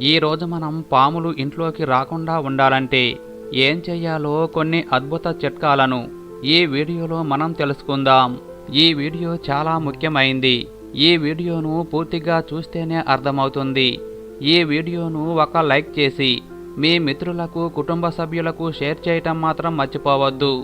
ఈరోజు మనం పాములు ఇంట్లోకి రాకుండా ఉండాలంటే ఏం చేయాలో కొన్ని అద్భుత చిట్కాలను ఈ వీడియోలో మనం తెలుసుకుందాం. ఈ వీడియో చాలా ముఖ్యమైంది. ఈ వీడియోను పూర్తిగా చూస్తేనే అర్థమవుతుంది. ఈ వీడియోను ఒక లైక్ చేసి మీ మిత్రులకు కుటుంబ సభ్యులకు షేర్ చేయటం మాత్రం మర్చిపోవద్దు.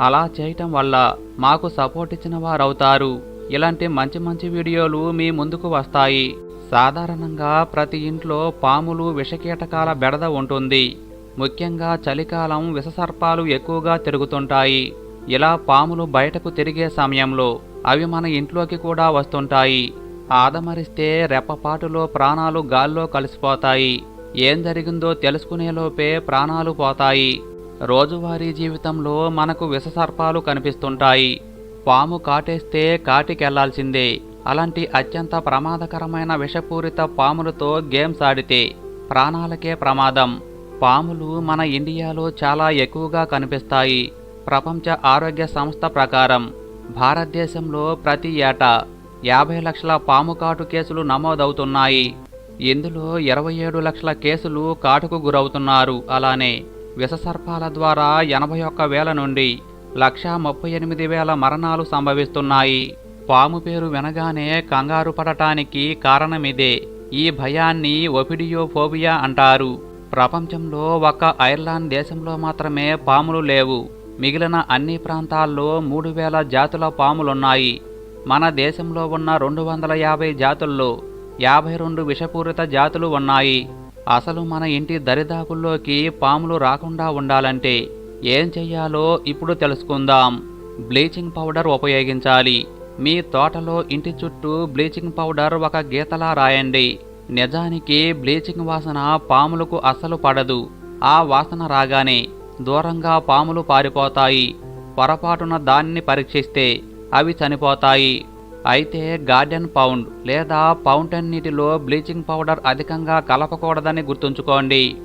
అలా చేయటం వల్ల మాకు సపోర్ట్ ఇచ్చిన వారవుతారు. ఇలాంటి మంచి మంచి వీడియోలు మీ ముందుకు వస్తాయి. సాధారణంగా ప్రతి ఇంట్లో పాములు విషకీటకాల బెడద ఉంటుంది. ముఖ్యంగా చలికాలం విషసర్పాలు ఎక్కువగా తిరుగుతుంటాయి. ఇలా పాములు బయటకు తిరిగే సమయంలో అవి మన ఇంట్లోకి కూడా వస్తుంటాయి. ఆదమరిస్తే రెప్పపాటులో ప్రాణాలు గాల్లో కలిసిపోతాయి. ఏం జరిగిందో తెలుసుకునేలోపే ప్రాణాలు పోతాయి. రోజువారీ జీవితంలో మనకు విషసర్పాలు కనిపిస్తుంటాయి. పాము కాటేస్తే కాటికెళ్ళాల్సిందే. అలాంటి అత్యంత ప్రమాదకరమైన విషపూరిత పాములతో గేమ్స్ ఆడితే ప్రాణాలకే ప్రమాదం. పాములు మన ఇండియాలో చాలా ఎక్కువగా కనిపిస్తాయి. ప్రపంచ ఆరోగ్య సంస్థ ప్రకారం భారతదేశంలో ప్రతి ఏటా యాభై లక్షల పాము కాటు కేసులు నమోదవుతున్నాయి. ఇందులో ఇరవై ఏడు లక్షల కేసులు కాటుకు గురవుతున్నారు. అలానే విషసర్పాల ద్వారా ఎనభై ఒక్క వేల నుండి లక్షా ముప్పై ఎనిమిది వేల మరణాలు సంభవిస్తున్నాయి. పాము పేరు వినగానే కంగారు పడటానికి కారణమిదే. ఈ భయాన్ని ఒపిడియోఫోబియా అంటారు. ప్రపంచంలో ఒక ఐర్లాండ్ దేశంలో మాత్రమే పాములు లేవు. మిగిలిన అన్ని ప్రాంతాల్లో మూడు వేల జాతుల పాములున్నాయి. మన దేశంలో ఉన్న రెండు వందల యాభై జాతుల్లో యాభై రెండు విషపూరిత జాతులు ఉన్నాయి. అసలు మన ఇంటి దరిదాపుల్లోకి పాములు రాకుండా ఉండాలంటే ఏం చెయ్యాలో ఇప్పుడు తెలుసుకుందాం. బ్లీచింగ్ పౌడర్ ఉపయోగించాలి. మీ తోటలో ఇంటి చుట్టూ బ్లీచింగ్ పౌడర్ ఒక గీతలా రాయండి. నిజానికి బ్లీచింగ్ వాసన పాములకు అస్సలు పడదు. ఆ వాసన రాగానే దూరంగా పాములు పారిపోతాయి. పొరపాటున దానిని పరీక్షిస్తే అవి చనిపోతాయి. అయితే గార్డెన్ పౌండ్ లేదా ఫౌంటైన్ నీటిలో బ్లీచింగ్ పౌడర్ అధికంగా కలపకూడదని గుర్తుంచుకోండి.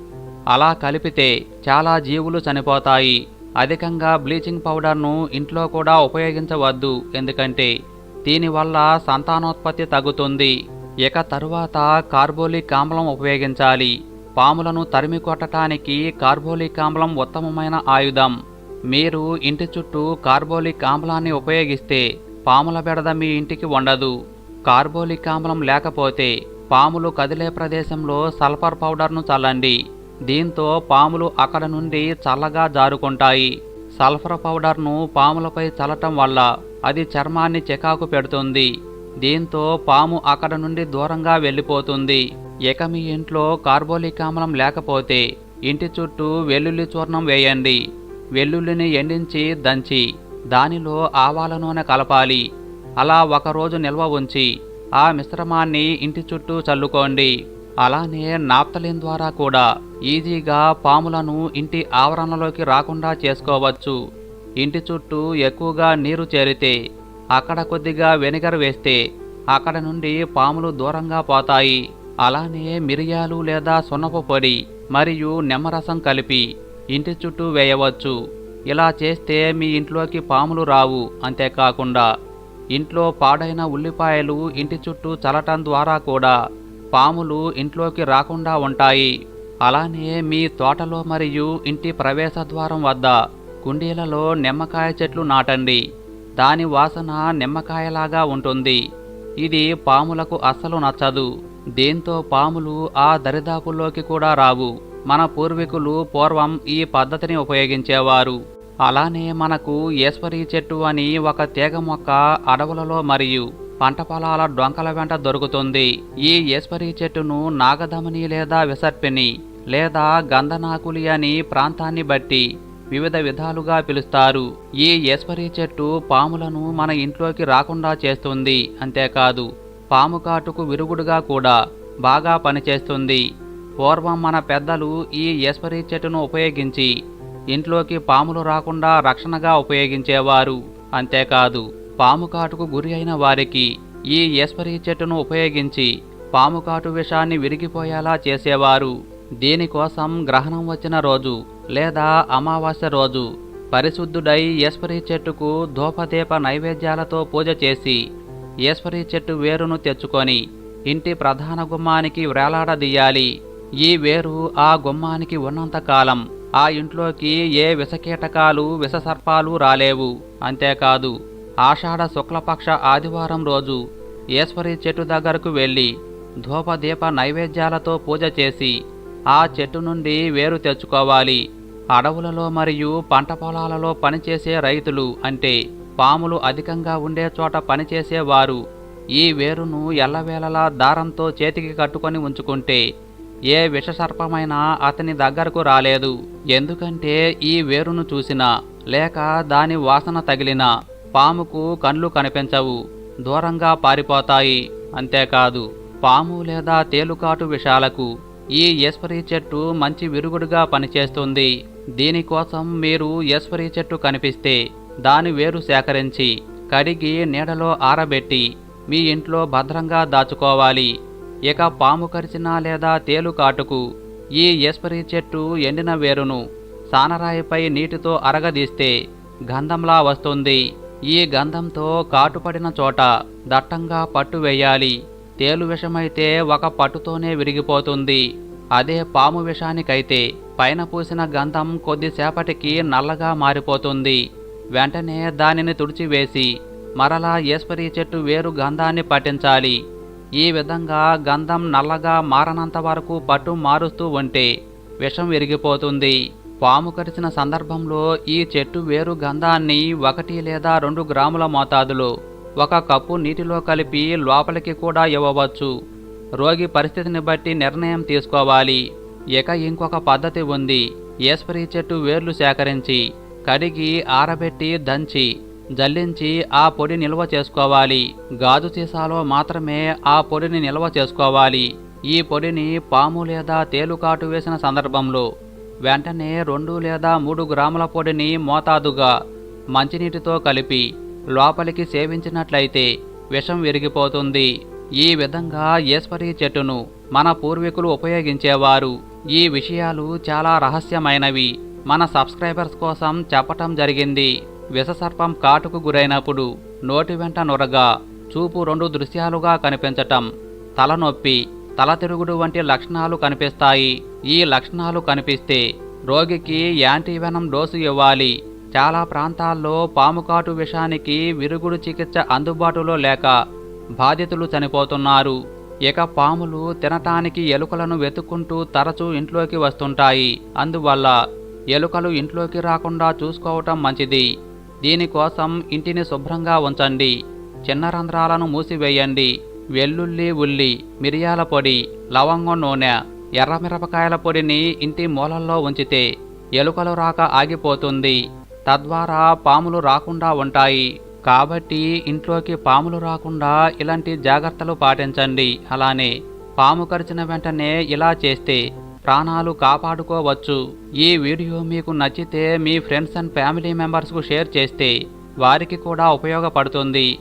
అలా కలిపితే చాలా జీవులు చనిపోతాయి. అధికంగా బ్లీచింగ్ పౌడర్ను ఇంట్లో కూడా ఉపయోగించవద్దు ఎందుకంటే దీనివల్ల సంతానోత్పత్తి తగ్గుతుంది. ఇక తరువాత కార్బోలిక్ ఆమ్లం ఉపయోగించాలి. పాములను తరిమి కొట్టడానికి కార్బోలిక్ ఆమ్లం ఉత్తమమైన ఆయుధం. మీరు ఇంటి చుట్టూ కార్బోలిక్ ఆమ్లాన్ని ఉపయోగిస్తే పాముల బెడద మీ ఇంటికి ఉండదు కార్బోలిక్ ఆమ్లం లేకపోతే పాములు కదిలే ప్రదేశంలో సల్ఫర్ పౌడర్ను చల్లండి. దీంతో పాములు అక్కడ నుండి చల్లగా జారుకుంటాయి. సల్ఫర్ పౌడర్ను పాములపై చల్లటం వల్ల అది చర్మాన్ని చెకాకు పెడుతుంది. దీంతో పాము అక్కడ నుండి దూరంగా వెళ్ళిపోతుంది. ఇక మీ ఇంట్లో కార్బోలిక్ ఆమ్లం లేకపోతే ఇంటి చుట్టూ వెల్లుల్లి చూర్ణం వేయండి. వెల్లుల్లిని ఎండించి దంచి దానిలో ఆవాల నూనె కలపాలి. అలా ఒకరోజు నిల్వ ఉంచి ఆ మిశ్రమాన్ని ఇంటి చుట్టూ చల్లుకోండి. అలానే నాప్తలిన్ ద్వారా కూడా ఈజీగా పాములను ఇంటి ఆవరణలోకి రాకుండా చేసుకోవచ్చు. ఇంటి చుట్టూ ఎక్కువగా నీరు చేరితే అక్కడ కొద్దిగా వెనిగర్ వేస్తే అక్కడ నుండి పాములు దూరంగా పోతాయి. అలానే మిరియాలు లేదా సున్నపు పొడి మరియు నిమ్మరసం కలిపి ఇంటి చుట్టూ వేయవచ్చు. ఇలా చేస్తే మీ ఇంట్లోకి పాములు రావు అంతేకాకుండా ఇంట్లో పాడైన ఉల్లిపాయలు ఇంటి చుట్టూ చల్లటం ద్వారా కూడా పాములు ఇంట్లోకి రాకుండా ఉంటాయి. అలానే మీ తోటలో మరియు ఇంటి ప్రవేశ ద్వారం వద్ద కుండీలలో నిమ్మకాయ చెట్లు నాటండి. దాని వాసన నిమ్మకాయలాగా ఉంటుంది. ఇది పాములకు అస్సలు నచ్చదు. దీంతో పాములు ఆ దరిదాపుల్లోకి కూడా రావు. మన పూర్వీకులు పూర్వం ఈ పద్ధతిని ఉపయోగించేవారు. అలానే మనకు ఈశ్వరీ చెట్టు అని ఒక తీగ మొక్క అడవులలో మరియు పంట పొలాల డొంకల వెంట దొరుకుతుంది. ఈ ఏస్పరి చెట్టును నాగధమని లేదా విసర్పిని లేదా గంధనాకులి అని ప్రాంతాన్ని బట్టి వివిధ విధాలుగా పిలుస్తారు. ఈ ఏస్పరి చెట్టు పాములను మన ఇంట్లోకి రాకుండా చేస్తుంది. అంతేకాదు పాము కాటుకు విరుగుడుగా కూడా బాగా పనిచేస్తుంది. పూర్వం మన పెద్దలు ఈ ఏస్పరి చెట్టును ఉపయోగించి ఇంట్లోకి పాములు రాకుండా రక్షణగా ఉపయోగించేవారు. అంతేకాదు పాము కాటుకు గురి అయిన వారికి ఈ ఈశ్వరీ చెట్టును ఉపయోగించి పాము కాటు విషాన్ని విరిగిపోయేలా చేసేవారు. దీనికోసం గ్రహణం వచ్చిన రోజు లేదా అమావాస్య రోజు పరిశుద్ధుడై ఈశ్వరీ చెట్టుకు ధూపదీప నైవేద్యాలతో పూజ చేసి ఈశ్వరీ చెట్టు వేరును తెచ్చుకొని ఇంటి ప్రధాన గుమ్మానికి వ్రేలాడదీయాలి ఈ వేరు ఆ గుమ్మానికి ఉన్నంత కాలం ఆ ఇంట్లోకి ఏ విషకీటకాలు విషసర్పాలు రాలేవు. అంతేకాదు ఆషాఢ శుక్లపక్ష ఆదివారం రోజు ఈశ్వరి చెట్టు దగ్గరకు వెళ్ళి ధూపదీప నైవేద్యాలతో పూజ చేసి ఆ చెట్టు నుండి వేరు తెచ్చుకోవాలి. అడవులలో మరియు పంట పొలాలలో పనిచేసే రైతులు అంటే పాములు అధికంగా ఉండే చోట పనిచేసేవారు ఈ వేరును ఎల్లవేళలా దారంతో చేతికి కట్టుకొని ఉంచుకుంటే ఏ విషసర్పమైనా అతని దగ్గరకు రాలేదు. ఎందుకంటే ఈ వేరును చూసినా లేక దాని వాసన తగిలినా పాముకు కండ్లు కనిపించవు. దూరంగా పారిపోతాయి. అంతేకాదు పాము లేదా తేలుకాటు విషాలకు ఈ ఈశ్వరి చెట్టు మంచి విరుగుడుగా పనిచేస్తుంది. దీనికోసం మీరు ఈశ్వరి చెట్టు కనిపిస్తే దాని వేరు సేకరించి కడిగి నీడలో ఆరబెట్టి మీ ఇంట్లో భద్రంగా దాచుకోవాలి. ఇక పాము కరిచిన లేదా తేలు కాటుకు ఈ ఈశ్వరి చెట్టు ఎండిన వేరును సానరాయిపై నీటితో అరగదీస్తే గంధంలా వస్తుంది. ఈ గంధంతో కాటుపడిన చోట దట్టంగా పట్టు వేయాలి. తేలు విషమైతే ఒక పట్టుతోనే విరిగిపోతుంది. అదే పాము విషానికైతే పైన పూసిన గంధం కొద్దిసేపటికి నల్లగా మారిపోతుంది. వెంటనే దానిని తుడిచివేసి మరలా ఈశ్వరి చెట్టు వేరు గంధాన్ని పట్టించాలి. ఈ విధంగా గంధం నల్లగా మారనంత వరకు పట్టు మారుస్తూ ఉంటే విషం విరిగిపోతుంది. పాము కరిచిన సందర్భంలో ఈ చెట్టు వేరు గంధాన్ని ఒకటి లేదా రెండు గ్రాముల మోతాదులో ఒక కప్పు నీటిలో కలిపి లోపలికి కూడా ఇవ్వవచ్చు. రోగి పరిస్థితిని బట్టి నిర్ణయం తీసుకోవాలి. ఇక ఇంకొక పద్ధతి ఉంది. ఈశ్వరి చెట్టు వేర్లు సేకరించి కడిగి ఆరబెట్టి దంచి జల్లించి ఆ పొడి నిల్వ చేసుకోవాలి. గాజు సీసాలో మాత్రమే ఆ పొడిని నిల్వ చేసుకోవాలి. ఈ పొడిని పాము లేదా తేలుకాటు వేసిన సందర్భంలో వెంటనే రెండు లేదా మూడు గ్రాముల పొడిని మోతాదుగా మంచినీటితో కలిపి లోపలికి సేవించినట్లయితే విషం విరిగిపోతుంది. ఈ విధంగా ఈశ్వరి చెట్టును మన పూర్వీకులు ఉపయోగించేవారు. ఈ విషయాలు చాలా రహస్యమైనవి. మన సబ్స్క్రైబర్స్ కోసం చెప్పటం జరిగింది. విషసర్పం కాటుకు గురైనప్పుడు నోటి వెంట నొరగా చూపు రెండు దృశ్యాలుగా కనిపించటం తలనొప్పి తల తిరుగుడు వంటి లక్షణాలు కనిపిస్తాయి. ఈ లక్షణాలు కనిపిస్తే రోగికి యాంటీవెనం డోసు ఇవ్వాలి. చాలా ప్రాంతాల్లో పాము కాటు విషానికి విరుగుడు చికిత్స అందుబాటులో లేక బాధితులు చనిపోతున్నారు. ఇక పాములు తినటానికి ఎలుకలను వెతుక్కుంటూ తరచూ ఇంట్లోకి వస్తుంటాయి. అందువల్ల ఎలుకలు ఇంట్లోకి రాకుండా చూసుకోవటం మంచిది. దీనికోసం ఇంటిని శుభ్రంగా ఉంచండి. చిన్న రంధ్రాలను మూసివేయండి. వెల్లుల్లి ఉల్లి మిరియాల పొడి లవంగం నూనె ఎర్రమిరపకాయల పొడిని ఇంటి మూలల్లో ఉంచితే ఎలుకలు రాక ఆగిపోతుంది. తద్వారా పాములు రాకుండా ఉంటాయి. కాబట్టి ఇంట్లోకి పాములు రాకుండా ఇలాంటి జాగ్రత్తలు పాటించండి. అలానే పాము కరిచిన వెంటనే ఇలా చేస్తే ప్రాణాలు కాపాడుకోవచ్చు. ఈ వీడియో మీకు నచ్చితే మీ ఫ్రెండ్స్ అండ్ ఫ్యామిలీ మెంబర్స్కు షేర్ చేస్తే వారికి కూడా ఉపయోగపడుతుంది.